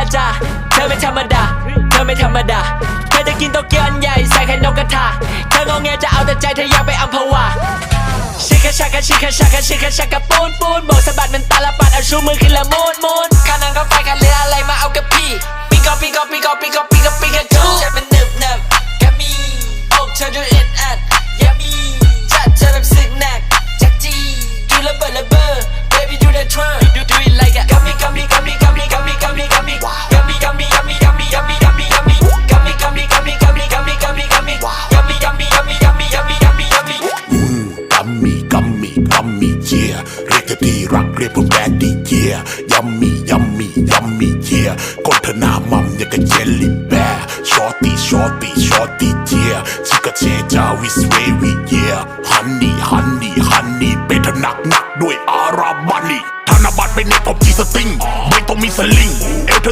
ละจ้าเธอไม่ธรรมดา เธอไม่ธรรมดา เธอจะกินโตเกียวอันใหญ่ใส่ไข่นกกระทา เธองงแงจะเอาแต่ใจเธออยากไปอัมพวาชิคาชากาชิคาชากาชิคาชากาปูนปูนโบกสะบัดมันตาละปัดเอาชูมือขึ้นละมูนมูนข้านังก็ไฟกันเรืออะไรมาเอากับพี่ปีกอปีกอปีกอปีกอปีกอปีกาจูจะเป็นหนึบหนึบแกมีอกเธอดูอึดอัด มี่เยียเรียกเธอที่รักเรียกผมแดดดี้เยียยัมมี่ยัมมี่ยัมมี่เยียคนเธอหน้ามัมอย่างกับเจลลี่แบร์ชอตตี้ชอตตี้ชอตตี้เยียชิคาเชจาวิสเววีเยียฮันนี่ฮันนี่ฮันนี่เป็นเธอหนักหนักด้วยอาราบันนี่ธนบัตรเป็นเน็ตผมจีสติงไม่ต้องมีสลิงเอวเธอ